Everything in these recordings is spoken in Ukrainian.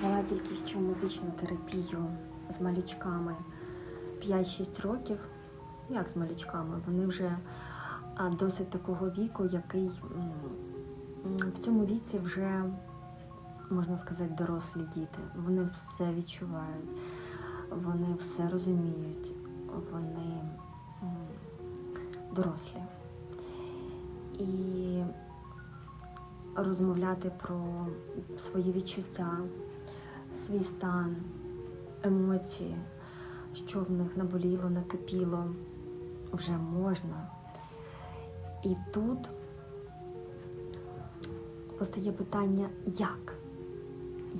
провела тільки що музичну терапію з малючками 5-6 років. Як з малючками? Вони вже досить такого віку, який в цьому віці вже, можна сказати, дорослі діти. Вони все відчувають, вони все розуміють, вони дорослі. І розмовляти про свої відчуття, свій стан, емоції, що в них наболіло, накипіло, вже можна. І тут постає питання, як?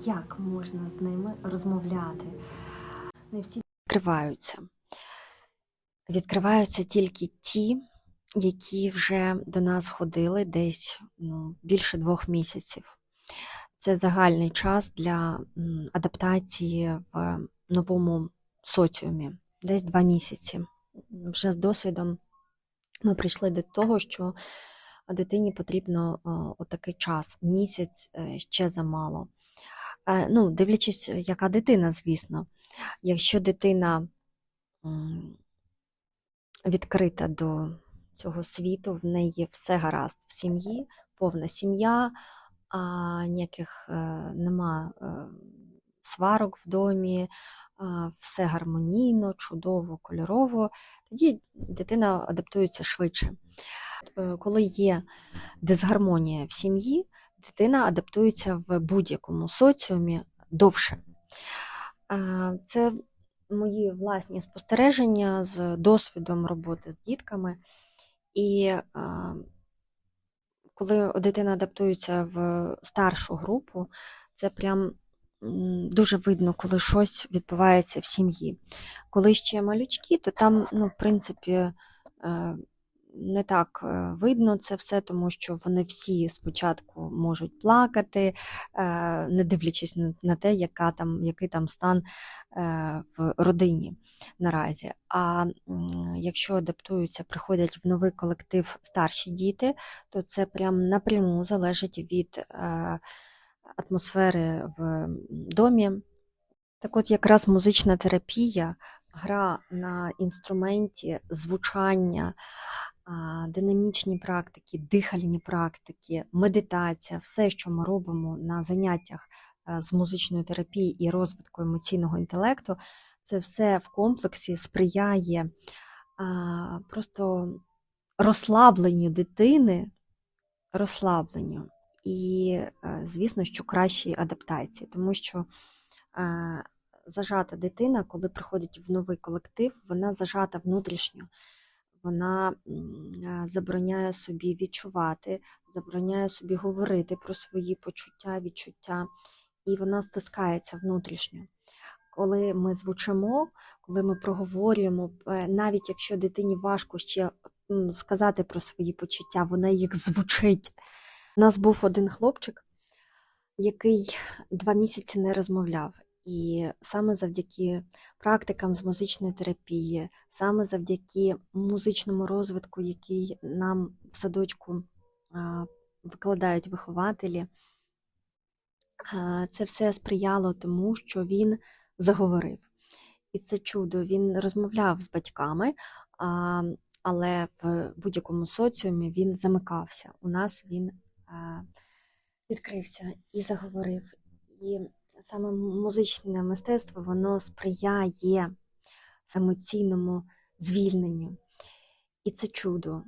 Як можна з ними розмовляти? Не всі відкриваються. Відкриваються тільки ті, які вже до нас ходили десь ну, більше двох місяців. Це загальний час для адаптації в новому соціумі, десь два місяці. Вже з досвідом ми прийшли до того, що дитині потрібно отакий час, місяць е, ще замало. Е, Ну, дивлячись, яка дитина, звісно. Якщо дитина відкрита до цього світу, в неї все гаразд в сім'ї, повна сім'я, а ніяких е, нема е, сварок в домі, все гармонійно, чудово, кольорово, тоді дитина адаптується швидше. Е, Коли є дисгармонія в сім'ї, дитина адаптується в будь-якому соціумі довше. Це мої власні спостереження з досвідом роботи з дітками. І коли дитина адаптується в старшу групу, це прям дуже видно, коли щось відбувається в сім'ї. Коли ще малючки, то там, ну, в принципі, е, не так е, видно це все, тому що вони всі спочатку можуть плакати, е, не дивлячись на- те, яка там, який там стан е, в родині наразі. А якщо адаптуються, приходять в новий колектив старші діти, то це прям напряму залежить від атмосфери в домі. Так от якраз музична терапія, гра на інструменті, звучання, динамічні практики, дихальні практики, медитація, все, що ми робимо на заняттях е, з музичної терапії і розвитку емоційного інтелекту, це все в комплексі сприяє просто розслабленню дитини, розслабленню і, е, звісно, що кращій адаптації, тому що е, зажата дитина, коли приходить в новий колектив, вона зажата внутрішньо. Вона е, забороняє собі відчувати, забороняє собі говорити про свої почуття, відчуття, і вона стискається внутрішньо. Коли ми звучимо, коли ми проговорюємо, е, навіть якщо дитині важко ще сказати про свої почуття, вона їх звучить. У нас був один хлопчик, який два місяці не розмовляв. І саме завдяки практикам з музичної терапії, саме завдяки музичному розвитку, який нам в садочку викладають вихователі, це все сприяло тому, що він заговорив. І це чудо, він розмовляв з батьками, але в будь-якому соціумі він замикався. У нас він відкрився і заговорив. І саме музичне мистецтво воно сприяє емоційному звільненню. І це чудо.